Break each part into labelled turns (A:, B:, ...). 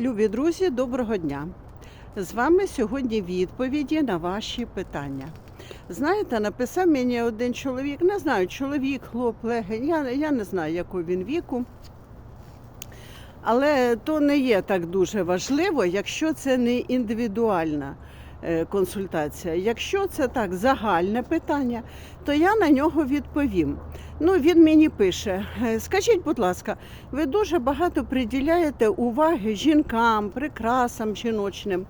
A: Любі друзі, доброго дня! З вами сьогодні відповіді на ваші питання. Знаєте, написав мені один чоловік, не знаю, чоловік, хлоп, легень, я, я не знаю, якого він віку. Але то не є так дуже важливо, якщо це не індивідуальна консультація. Якщо це так загальне питання, то я на нього відповім. Ну, він мені пише: е, скажіть, будь ласка, ви дуже багато приділяєте уваги жінкам, прикрасам жіночним.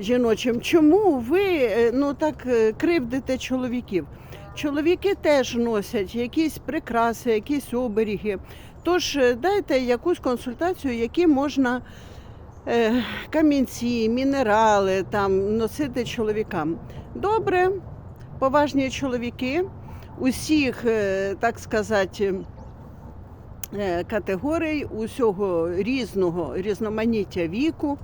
A: жіночим. Чому ви е, ну, так е, кривдите чоловіків? Чоловіки теж носять якісь прикраси, якісь оберіги. Тож е, дайте якусь консультацію, які можна е, камінці, мінерали там носити чоловікам. Добре, поважні чоловіки усіх, е, так сказати, е, категорій, усього різного різноманіття віку.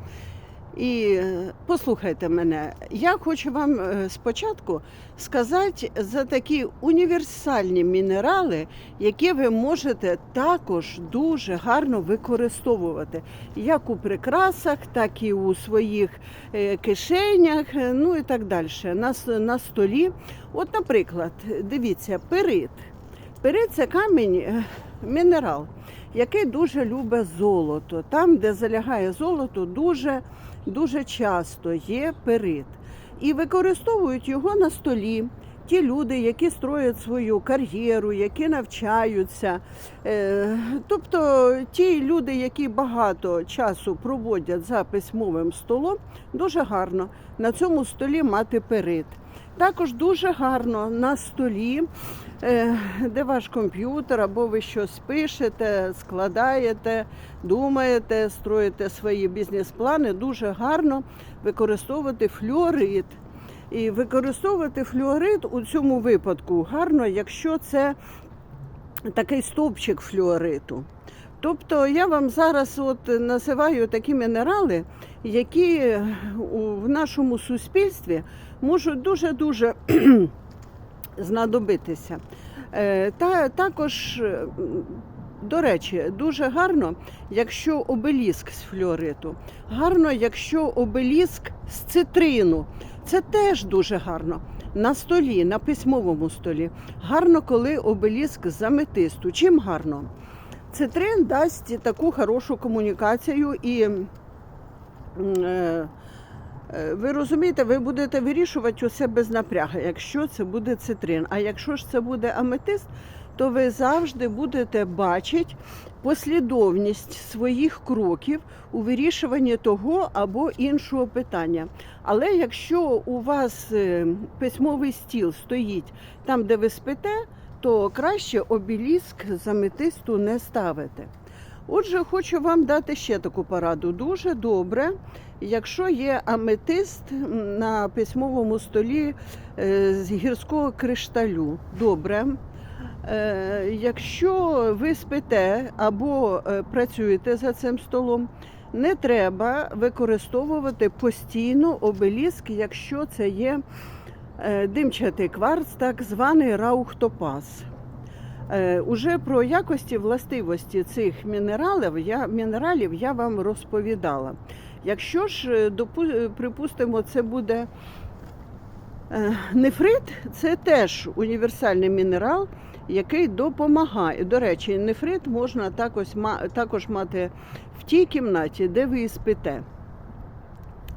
A: І е, послухайте мене, я хочу вам е, спочатку сказати за такі універсальні мінерали, які ви можете також дуже гарно використовувати, як у прикрасах, так і у своїх е, кишенях, ну і так далі. На, на столі. От, наприклад, дивіться, перит. Перит це камінь, мінерал, який дуже любить золото. Там, де залягає золото, дуже, дуже часто є перит. І використовують його на столі. Ті люди, які строять свою кар'єру, які навчаються, Е, тобто ті люди, які багато часу проводять за письмовим столом, дуже гарно на цьому столі мати перит. Також дуже гарно на столі, де ваш комп'ютер, або ви щось пишете, складаєте, думаєте, строїте свої бізнес-плани, дуже гарно використовувати флюорит. І використовувати флюорит у цьому випадку гарно, якщо це такий стовпчик флюориту. Тобто я вам зараз от називаю такі мінерали, які в нашому суспільстві можуть дуже-дуже знадобитися. Е, Та також, е, до речі, дуже гарно, якщо обеліск з флюориту. Гарно, якщо обеліск з цитрину. Це теж дуже гарно. На столі, на письмовому столі. Гарно, коли обеліск з аметисту. Чим гарно? Цитрин дасть таку хорошу комунікацію і е, ви розумієте, ви будете вирішувати усе без напряги, якщо це буде цитрин. А якщо ж це буде аметист, то ви завжди будете бачити послідовність своїх кроків у вирішуванні того або іншого питання. Але якщо у вас е, письмовий стіл стоїть там, де ви спите, то краще обіліск аметисту не ставити. Отже, хочу вам дати ще таку пораду. Дуже добре, якщо є аметист на письмовому столі е, з гірського кришталю. Добре. Е, Якщо ви спите або е, працюєте за цим столом, не треба використовувати постійно обеліск, якщо це є димчатий кварц, так званий раухтопаз. Е, Уже про якості властивості цих мінералів я, мінералів я вам розповідала. Якщо ж, е, е, припустимо, це буде нефрит, це теж універсальний мінерал, який допомагає. До речі, нефрит можна також, також мати в тій кімнаті, де ви спите.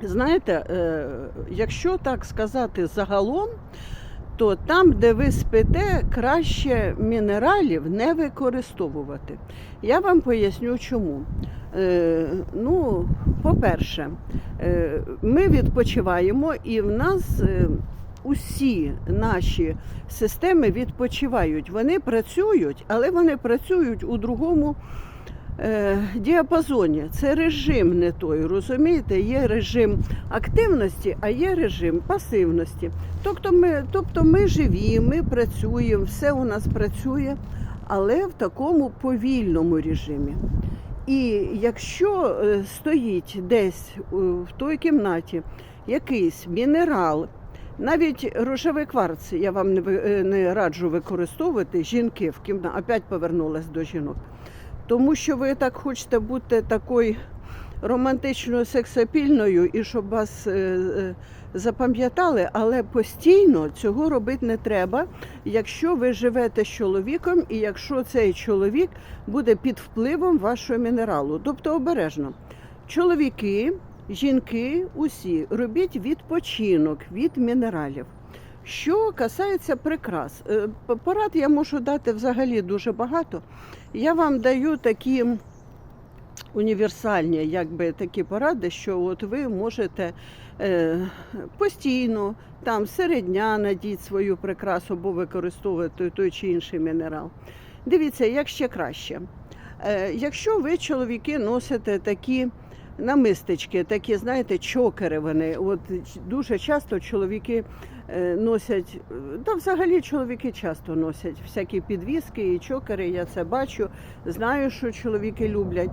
A: Знаєте, якщо так сказати загалом, то там, де ви спите, краще мінералів не використовувати. Я вам поясню чому. Е, ну, по-перше, е, ми відпочиваємо і в нас е, усі наші системи відпочивають. Вони працюють, але вони працюють у другому діапазоні. Це режим не той, розумієте? Є режим активності, а є режим пасивності. Тобто ми, тобто ми живі, ми працюємо, все у нас працює, але в такому повільному режимі. І якщо е, стоїть десь е, в той кімнаті якийсь мінерал, навіть рожевий кварц я вам не, е, раджу використовувати жінки в кімнаті, опять повернулась до жінок. Тому що ви так хочете бути такою романтичною сексапільною і щоб вас е, е, запам'ятали, але постійно цього робити не треба, якщо ви живете з чоловіком і якщо цей чоловік буде під впливом вашого мінералу. Тобто обережно. Чоловіки, жінки, усі робіть відпочинок від мінералів. Що касається прикрас, Е, порад я можу дати взагалі дуже багато. Я вам даю такі універсальні якби, такі поради, що от ви можете е, постійно там серед дня надіть свою прикрасу або використовувати той, чи інший мінерал. Дивіться, як ще краще. Е, якщо ви, чоловіки, носите такі намистечки, такі, знаєте, чокери вони. От дуже часто чоловіки е, носять, е, та взагалі чоловіки часто носять всякі підвіски і чокери, я це бачу, знаю, що чоловіки люблять.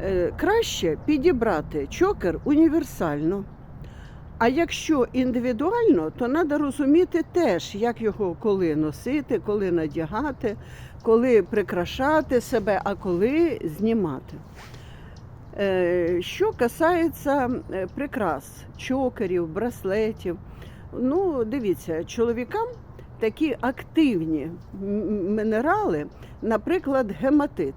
A: Е, Краще підібрати чокер універсально. А якщо індивідуально, то треба розуміти теж, як його коли носити, коли надягати, коли прикрашати себе, а коли знімати. Е, Що касається прикрас, чокерів, браслетів, ну дивіться, чоловікам такі активні мінерали, наприклад, гематит.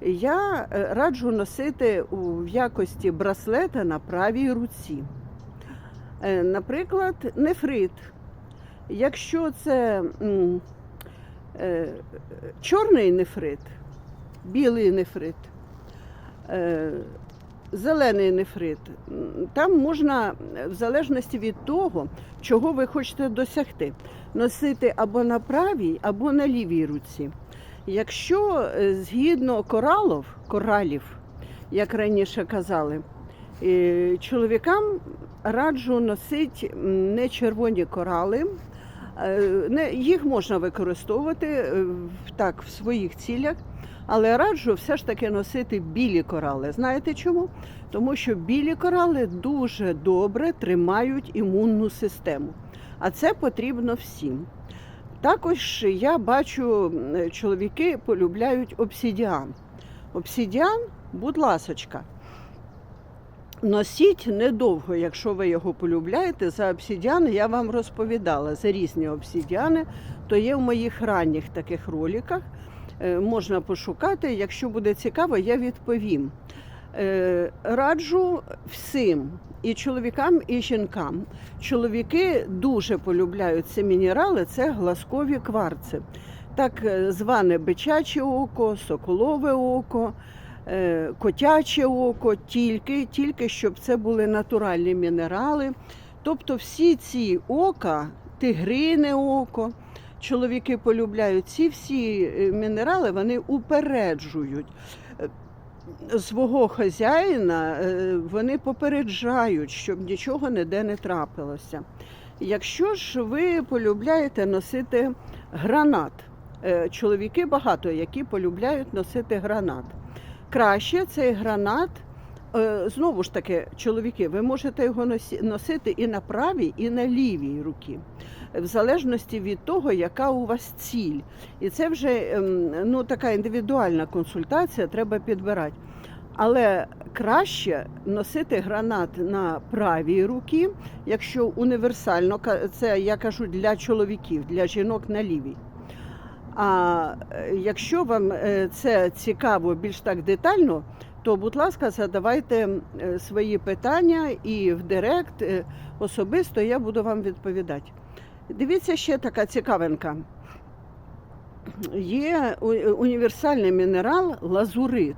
A: Я е, раджу носити в якості браслета на правій руці. Е, Наприклад, нефрит. Якщо це чорний нефрит, білий нефрит, зелений нефрит, там можна, е, в залежності від того, чого ви хочете досягти, носити або на правій, або на лівій руці. Якщо е, згідно коралів, коралів, як раніше казали, е, чоловікам раджу носити не червоні корали. е, їх можна використовувати е, так в своїх цілях, але раджу все ж таки носити білі корали. Знаєте чому? Тому що білі корали дуже добре тримають імунну систему, а це потрібно всім. Також я бачу, чоловіки полюбляють обсідіан. Обсідіан, будь ласочка, носіть недовго, якщо ви його полюбляєте. За обсідіан я вам розповідала за різні обсідіани, то є в моїх ранніх таких роликах. Е, Можна пошукати. Якщо буде цікаво, я відповім. Е, Раджу всім, і чоловікам, і жінкам. Чоловіки дуже полюбляють ці мінерали, це глазкові кварци. Так е, зване бичаче око, соколове око, котяче око, тільки, тільки щоб це були натуральні мінерали. Тобто всі ці ока, тигрине око, чоловіки полюбляють ці всі е, мінерали, вони упереджують. е, Свого хазяїна е, вони попереджають, щоб нічого ніде не трапилося. Якщо ж ви полюбляєте носити гранат, чоловіки багато, які полюбляють носити гранат. Краще цей гранат, знову ж таки, чоловіки, ви можете його носити і на правій, і на лівій руці, в залежності від того, яка у вас ціль. І це вже ем, ну, така індивідуальна консультація, треба підбирати. Але краще носити гранат на правій руці, якщо універсально, це я кажу для чоловіків, для жінок на лівій. А е, якщо вам е, це цікаво більш так детально, то, будь ласка, задавайте е, свої питання і в директ особисто я буду вам відповідати. Дивіться ще така цікавинка. Є універсальний мінерал лазурит.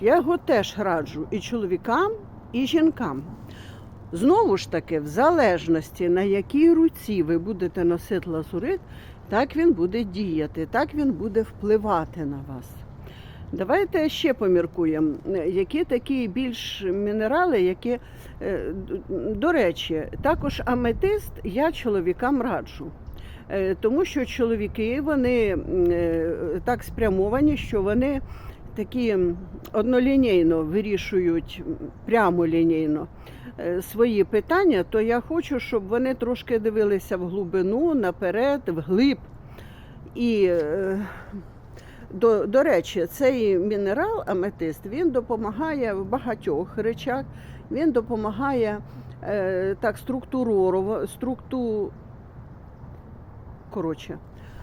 A: Я його теж раджу і чоловікам, і жінкам. Знову ж таки, в залежності на якій руці ви будете носити лазурит, так він буде діяти, так він буде впливати на вас. Давайте ще поміркуємо, е, які такі більш мінерали, які, е, до речі, також аметист я чоловікам раджу. Е, Тому що чоловіки вони так спрямовані, що вони такі однолінійно вирішують прямолінійно свої питання, то я хочу, щоб вони трошки дивилися в глибину, наперед, вглиб. І До, до речі, цей мінерал аметист він допомагає в багатьох речах. Він допомагає е, так структурово, структу... Коротше,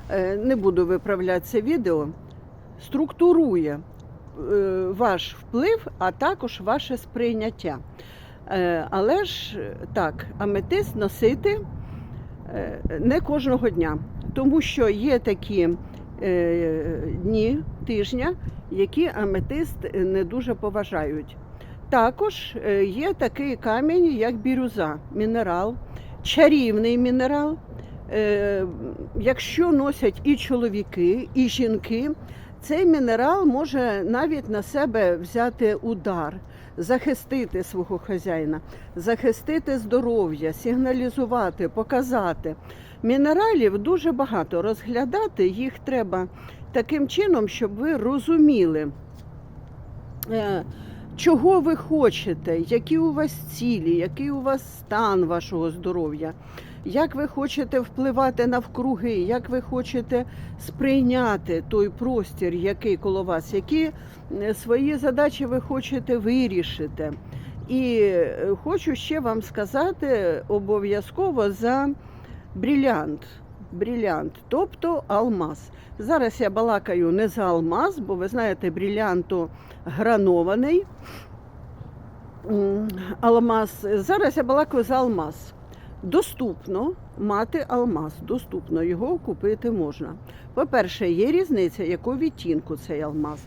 A: е, не буду виправляти це відео. Структурує е, ваш вплив, а також ваше сприйняття. Е, але ж так, аметист носити е, не кожного дня, тому що є такі дні тижня, які аметист не дуже поважають. Також е, є такий камінь, як бірюза, мінерал, чарівний мінерал. Е, Якщо носять і чоловіки, і жінки, цей мінерал може навіть на себе взяти удар, захистити свого хазяїна, захистити здоров'я, сигналізувати, показати. Мінералів дуже багато. Розглядати їх треба таким чином, щоб ви розуміли, е, чого ви хочете, які у вас цілі, який у вас стан вашого здоров'я. Як ви хочете впливати навкруги, як ви хочете сприйняти той простір, який коло вас, які е, свої задачі ви хочете вирішити. І е, хочу ще вам сказати обов'язково за брілянт. Брілянт, тобто алмаз. Зараз я балакаю не за алмаз, бо ви знаєте, брілянту гранований алмаз. Зараз я балакаю за алмаз. Доступно мати алмаз, доступно його купити можна. По-перше, є різниця, якого відтінку цей алмаз.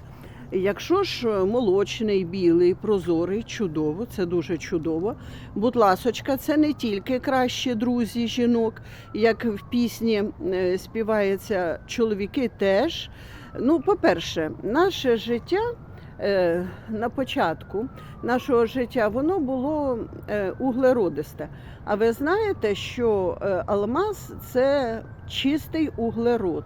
A: Якщо ж молочний, білий, прозорий, чудово, це дуже чудово. Будь ласочка, це не тільки кращі друзі жінок, як в пісні е, співається чоловіки теж. Ну, по-перше, наше життя на початку нашого життя воно було е, углеродисте. А ви знаєте, що е, алмаз це чистий углерод.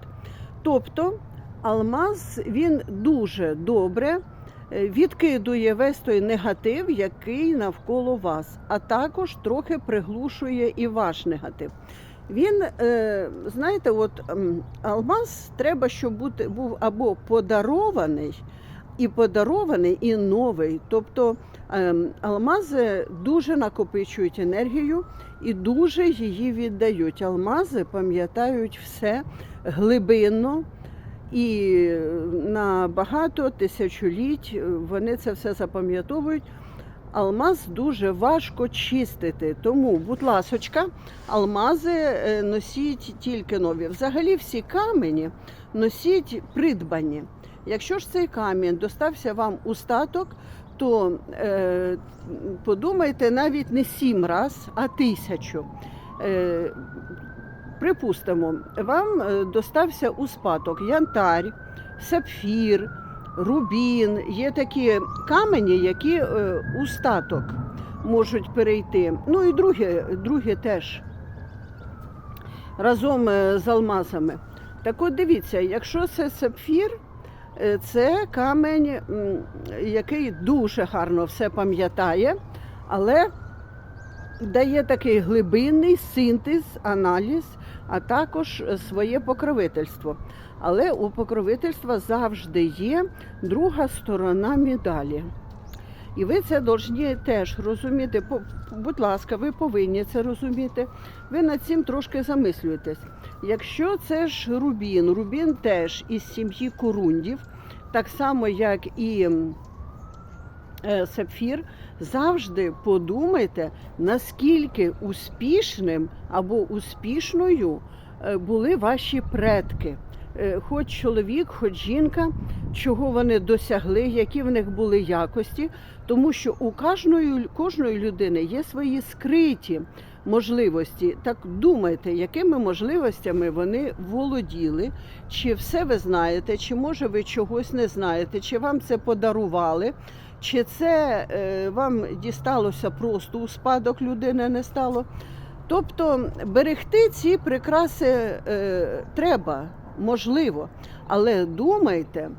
A: Тобто алмаз він дуже добре е, відкидує весь той негатив, який навколо вас, а також трохи приглушує і ваш негатив. Він, е, знаєте, от алмаз треба, щоб бути, був або подарований, і подарований, і новий. Тобто ем, алмази дуже накопичують енергію і дуже її віддають. Алмази пам'ятають все глибинно. І на багато тисячоліть вони це все запам'ятовують. Алмаз дуже важко чистити, тому, будь ласочка, алмази е, носіть тільки нові. Взагалі всі камені носіть придбані. Якщо ж цей камінь достався вам у статок, то е, подумайте навіть не сім раз, а тисячу. Е, припустимо, вам е, достався у спадок янтарь, сапфір, рубін. Є такі камені, які е, у статок можуть перейти. Ну і другі, другі теж разом е, з алмазами. Так от дивіться, якщо це сапфір, це камень, який дуже гарно все пам'ятає, але дає такий глибинний синтез, аналіз, а також своє покровительство. Але у покровительства завжди є друга сторона медалі. І ви це повинні теж розуміти. Будь ласка, ви повинні це розуміти. Ви над цим трошки замислюєтесь. Якщо це ж рубін, рубін теж із сім'ї корундів, так само як і е, сапфір, завжди подумайте, наскільки успішним або успішною е, були ваші предки. Е, Хоч чоловік, хоч жінка, чого вони досягли, які в них були якості, тому що у кожної, кожної людини є свої скриті можливості. Так думайте, якими можливостями вони володіли, чи все ви знаєте, чи може ви чогось не знаєте, чи вам це подарували, чи це е, вам дісталося просто у спадок людини не стало. Тобто берегти ці прикраси е, треба, можливо, але думайте,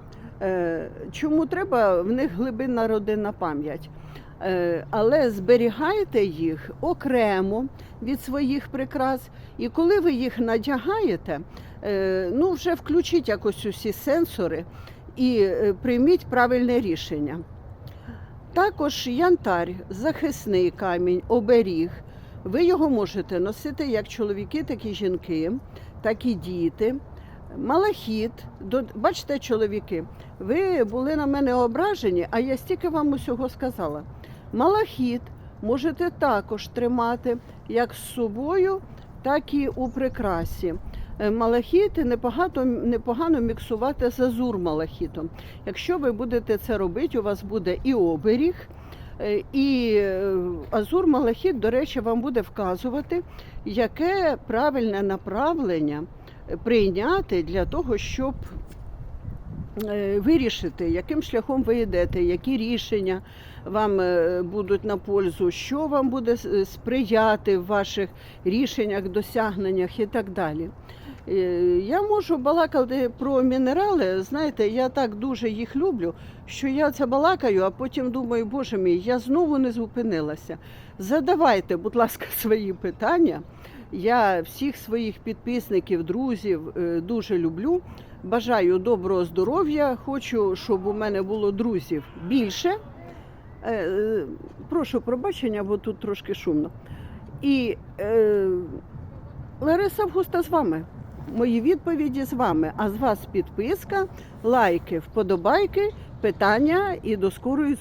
A: Е, Чому треба? В них глибинна родинна пам'ять. Е, Але зберігайте їх окремо від своїх прикрас. І коли ви їх надягаєте, е, ну вже включіть якось усі сенсори і е, прийміть правильне рішення. Також янтар, захисний камінь, оберіг. Ви його можете носити як чоловіки, так і жінки, так і діти. Малахіт, бачите, чоловіки, ви були на мене ображені, а я стільки вам усього сказала. Малахіт можете також тримати як з собою, так і у прикрасі. Е, Малахіт непогано, непогано міксувати з азур малахітом. Якщо ви будете це робити, у вас буде і оберіг, е, і е, азур малахіт, до речі, вам буде вказувати, яке правильне направлення прийняти для того, щоб вирішити, яким шляхом ви йдете, які рішення вам е, будуть на пользу, що вам буде сприяти в ваших рішеннях, досягненнях і так далі. Е, Я можу балакати про мінерали. Знаєте, я так дуже їх люблю, що я це балакаю, а потім думаю, боже мій, я знову не зупинилася. Задавайте, будь ласка, свої питання. Я всіх своїх підписників, друзів е, дуже люблю. Бажаю доброго здоров'я. Хочу, щоб у мене було друзів більше. Е, е, Прошу пробачення, бо тут трошки шумно. І е, Лариса Августа з вами. Мої відповіді з вами. А з вас підписка, лайки, вподобайки, питання і до скорої